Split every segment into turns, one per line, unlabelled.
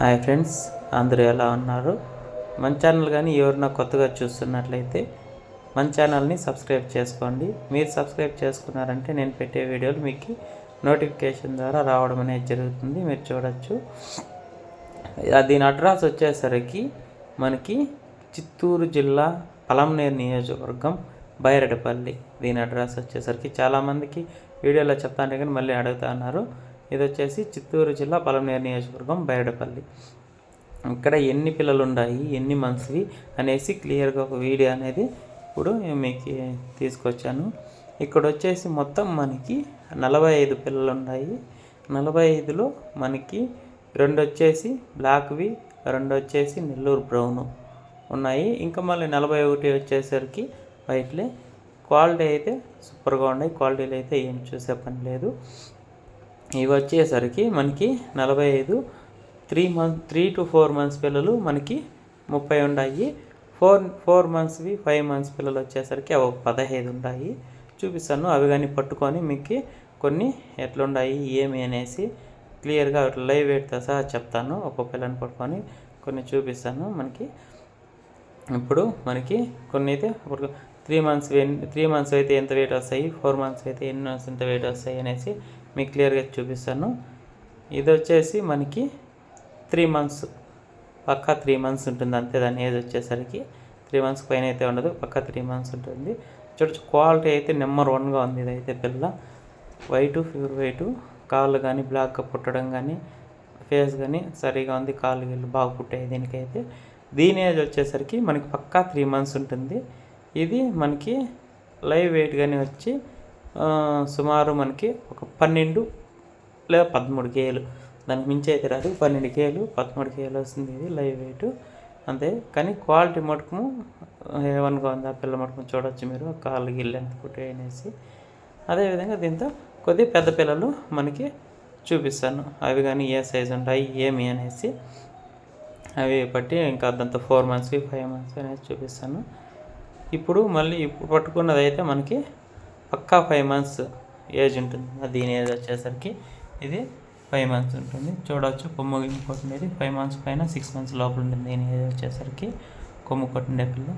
Hi friends అందరూ ఎలా ఉన్నారు? మన ఛానల్ కానీ ఎవరైనా కొత్తగా చూస్తున్నట్లయితే మన ఛానల్ని సబ్స్క్రైబ్ చేసుకోండి. మీరు సబ్స్క్రైబ్ చేసుకున్నారంటే నేను పెట్టే వీడియోలు మీకు నోటిఫికేషన్ ద్వారా రావడం అనేది జరుగుతుంది. మీరు చూడొచ్చు. దీని అడ్రస్ వచ్చేసరికి మనకి చిత్తూరు జిల్లా పలంనేరు నియోజకవర్గం బైరడపల్లి దీని అడ్రస్ వచ్చేసరికి చాలామందికి వీడియోలో చెప్తాను కానీ మళ్ళీ అడుగుతా ఉన్నారు. ఇది వచ్చేసి చిత్తూరు జిల్లా పలమనేరు నియోజకవర్గం బైరడపల్లి ఇక్కడ ఎన్ని పిల్లలు ఉన్నాయి ఎన్ని మంత్స్వి అనేసి క్లియర్గా ఒక వీడియో అనేది ఇప్పుడు మీకు తీసుకొచ్చాను. ఇక్కడ వచ్చేసి మొత్తం మనకి నలభై ఐదు పిల్లలు ఉన్నాయి నలభై ఐదులో మనకి రెండు వచ్చేసి బ్లాక్వి రెండు వచ్చేసి నెల్లూరు బ్రౌను ఉన్నాయి. ఇంకా మళ్ళీ నలభై ఒకటి వచ్చేసరికి వైట్లే. క్వాలిటీ అయితే సూపర్గా ఉన్నాయి. క్వాలిటీలు అయితే ఏం చూసే పని లేదు. ఇవి వచ్చేసరికి మనకి నలభై ఐదు three month three to four months పిల్లలు మనకి ముప్పై ఉన్నాయి ఫోర్ ఫోర్ మంత్స్వి ఫైవ్ మంత్స్ పిల్లలు వచ్చేసరికి అవి ఒక పదహైదు ఉన్నాయి చూపిస్తాను. అవి కానీ పట్టుకొని మీకు కొన్ని ఎట్లున్నాయి ఏమి అనేసి క్లియర్గా లైవ్ ఎయిట్తో సహా చెప్తాను. ఒక్కొక్క పిల్లని పట్టుకొని కొన్ని చూపిస్తాను. మనకి ఇప్పుడు మనకి కొన్ని అయితే ఇప్పుడు త్రీ మంత్స్ త్రీ మంత్స్ అయితే ఎంత వెయిట్ వస్తాయి? ఫోర్ మంత్స్ అయితే ఎన్ని మంత్స్ ఎంత వెయిట్ వస్తాయి అనేసి మీకు క్లియర్గా చూపిస్తాను. ఇది వచ్చేసి మనకి త్రీ మంత్స్ పక్కా త్రీ మంత్స్ ఉంటుంది. అంతే దాని ఏజ్ వచ్చేసరికి త్రీ మంత్స్ పైన అయితే ఉండదు పక్కా త్రీ మంత్స్ ఉంటుంది. చూడొచ్చు క్వాలిటీ అయితే నెంబర్ వన్గా ఉంది ఇదైతే పిల్ల. వైటు ప్యూర్ వైటు కాళ్ళు కానీ బ్లాక్గా పుట్టడం కానీ ఫేస్ కానీ సరిగా ఉంది కాళ్ళు వీళ్ళు బాగా పుట్టాయి దీనికైతే. దీని ఏజ్ వచ్చేసరికి మనకి పక్కా త్రీ మంత్స్ ఉంటుంది. ఇది మనకి లైవ్ వెయిట్ కానీ వచ్చి సుమారు మనకి ఒక పన్నెండు లేదా పదమూడు కేలు. దానికి మించి అయితే రాదు. పన్నెండు కేలు పదమూడు కేలు వస్తుంది ఇది లైవ్ వెయిట్. అంతే. కానీ క్వాలిటీ మటుకు ఏమనుకో ఉంది ఆ పిల్ల మటుకు చూడొచ్చు మీరు కాళ్ళు గిల్లు ఎంత పుట్టాయి అనేసి. అదేవిధంగా దీంతో కొద్ది పెద్ద పిల్లలు మనకి చూపిస్తాను. అవి కానీ ఏ సైజు ఉంటాయి ఏమి అనేసి. అవి బట్టి ఇంకా దాంతో ఫోర్ మంత్స్కి ఫైవ్ మంత్స్ అనేసి చూపిస్తాను. ఇప్పుడు మళ్ళీ ఇప్పుడు పట్టుకున్నది అయితే మనకి పక్కా ఫైవ్ మంత్స్ ఏజ్ ఉంటుంది. అది దీని ఏజ్ వచ్చేసరికి ఇది ఫైవ్ మంత్స్ ఉంటుంది. చూడవచ్చు కొమ్ము గిమ్ము కొట్టినది ఫైవ్ మంత్స్ పైన సిక్స్ మంత్స్ లోపల ఉంటుంది దీని ఏజ్ వచ్చేసరికి కొమ్ము కొట్టిండే పిల్ల.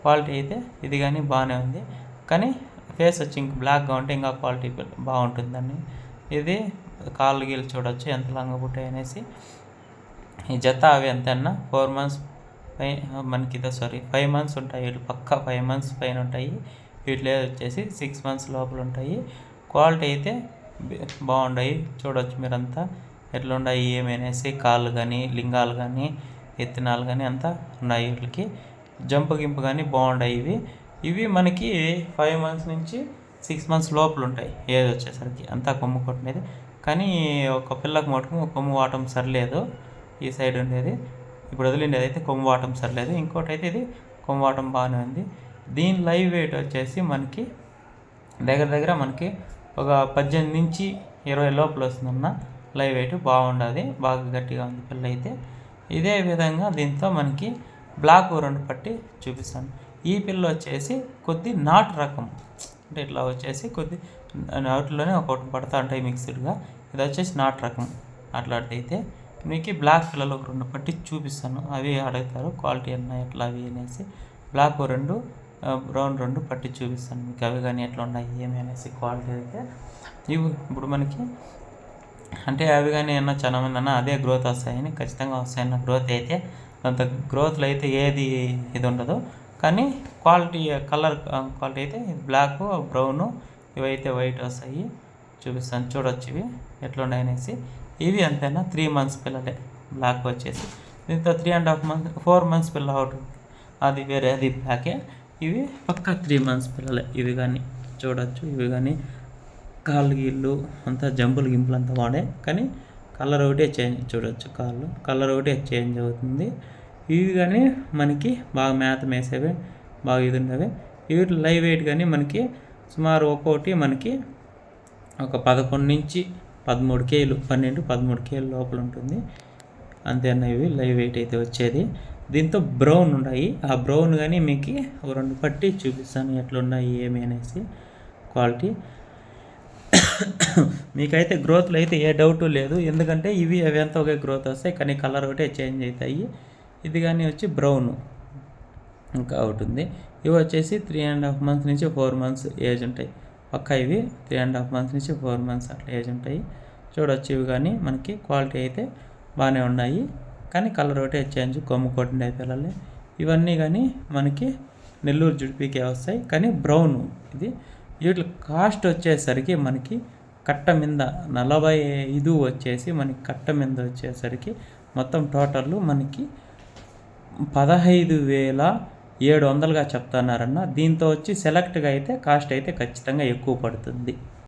క్వాలిటీ అయితే ఇది కానీ బాగానే ఉంది. కానీ ఫేస్ వచ్చి ఇంక బ్లాక్గా ఉంటే ఇంకా క్వాలిటీ బాగుంటుందని ఇది కాళ్ళు గీళ్ళు చూడొచ్చు ఎంత లంగా పుట్టాయి అనేసి. ఈ జత అవి ఎంతన్నా ఫోర్ మంత్స్ పై మనకి ఇదో సారీ ఫైవ్ మంత్స్ ఉంటాయి. వీళ్ళు పక్కా ఫైవ్ మంత్స్ పైన ఉంటాయి. వీటిలో వచ్చేసి సిక్స్ మంత్స్ లోపల ఉంటాయి. క్వాలిటీ అయితే బి- చూడవచ్చు చూడొచ్చు మీరంతా. ఎట్లా ఉన్నాయి ఏమి కాళ్ళు కానీ లింగాలు కానీ ఎత్తినాలు కానీ అంతా ఉన్నాయి వీటికి జంప్ గింపు కానీ బాగున్నాయి ఇవి. ఇవి మనకి ఫైవ్ మంత్స్ నుంచి సిక్స్ మంత్స్ లోపల ఉంటాయి. ఏది వచ్చేసరికి అంతా కొమ్ము కొట్టినది. కానీ ఒక పిల్లకు మటుకు కొమ్ము వాటం సరిలేదు. ఈ సైడ్ ఉండేది. ఇప్పుడు వదిలింది. అయితే కొమ్మవాటం సర్లేదు. ఇంకోటి అయితే ఇది కొమ్మవాటం బాగానే ఉంది. దీని లైవ్ వెయిట్ వచ్చేసి మనకి దగ్గర దగ్గర మనకి ఒక పద్దెనిమిది నుంచి ఇరవై లోపల వస్తుందన్న లైవ్ వెయిట్. బాగుండదు. బాగా గట్టిగా ఉంది పిల్ల అయితే ఇదే విధంగా దీంతో మనకి బ్లాక్ రెండు పట్టి చూపిస్తాను. ఈ పిల్ల వచ్చేసి కొద్ది నాటు రకం. అంటే ఇట్లా వచ్చేసి కొద్ది నాటులోనే ఒకటి పడతా ఉంటాయి మిక్స్డ్గా ఇది వచ్చేసి నాటు రకం అట్లాంటిదైతే. మీకు బ్లాక్ పిల్లలు ఒక రెండు పట్టి చూపిస్తాను. అవి అడుగుతారు క్వాలిటీ అన్న ఎట్లా అవి అనేసి. బ్లాక్ రెండు బ్రౌన్ రెండు పట్టి చూపిస్తాను. మీకు అవి కానీ ఎట్లా ఉన్నాయి ఏమి అనేసి క్వాలిటీ అయితే. ఇవి ఇప్పుడు మనకి అంటే అవి కానీ ఏమన్నా చాలా మంది అన్న అదే గ్రోత్ వస్తాయని ఖచ్చితంగా వస్తాయన్న గ్రోత్ అయితే అంత గ్రోత్లో అయితే ఏది ఇది ఉండదు. కానీ క్వాలిటీ కలర్ క్వాలిటీ అయితే బ్లాక్ బ్రౌను ఇవైతే వైట్ వస్తాయి. చూపిస్తాను చూడొచ్చు ఇవి ఎట్లా ఇవి ఎంతైనా త్రీ మంత్స్ పిల్లలే బ్లాక్ వచ్చేసి. దీంతో three and half month four months పిల్ల అవుట్ అది వేరే అది బ్లాకే ఇవి పక్కా త్రీ మంత్స్ పిల్లలే. ఇవి కానీ చూడొచ్చు ఇవి కానీ కాళ్ళు గీళ్ళు అంతా జంపులు గింపులు అంతా వాడే. కానీ కలర్ ఒకటే చేంజ్ చూడొచ్చు కాళ్ళు. కలర్ ఒకటే చేంజ్ అవుతుంది. ఇవి కానీ మనకి బాగా మేత మేసేవి బాగా ఇది ఉండేవి. ఇవి లైవ్ వెయిట్ కానీ మనకి సుమారు ఒక్కొక్కటి మనకి ఒక పదకొండు నుంచి పదమూడు కేలు పన్నెండు పదమూడు కేలు లోపల ఉంటుంది. అంతేనా ఇవి లైవ్ వెయిట్ అయితే వచ్చేది. దీంతో బ్రౌన్ ఉన్నాయి. ఆ బ్రౌన్ కానీ మీకు ఒక రెండు పట్టి చూపిస్తాను ఎట్లున్నాయి ఏమి అనేసి క్వాలిటీ. మీకైతే గ్రోత్లో అయితే ఏ డౌట్ లేదు. ఎందుకంటే ఇవి అవి ఎంత ఒకే గ్రోత్ వస్తాయి. కానీ కలర్ ఒకటే చేంజ్ అవుతాయి. ఇది కానీ వచ్చి బ్రౌన్ ఇంకా అవుతుంది. ఇవి వచ్చేసి త్రీ అండ్ హాఫ్ మంత్స్ నుంచి ఫోర్ మంత్స్ ఏజ్ ఉంటాయి. పక్క ఇవి త్రీ అండ్ హాఫ్ మంత్స్ నుంచి ఫోర్ మంత్స్ అట్లా ఏజ్ ఉంటాయి. చూడొచ్చు ఇవి కానీ మనకి క్వాలిటీ అయితే బాగానే ఉన్నాయి. కానీ కలర్ ఒకటే చేంజ్ కొమ్ము కొట్టిండే పిల్లలు ఇవన్నీ కానీ మనకి నెల్లూరు జుడిపికే వస్తాయి. కానీ బ్రౌన్ ఇది. వీటి కాస్ట్ వచ్చేసరికి మనకి కట్ట మీద నలభై ఐదు వచ్చేసి మనకి కట్ట మీద వచ్చేసరికి మొత్తం టోటల్ మనకి పదహైదు వేల ఏడు వందలుగా చెప్తున్నారన్న దీంతో వచ్చి సెలెక్ట్గా అయితే కాస్ట్ అయితే ఖచ్చితంగా ఎక్కువ పడుతుంది.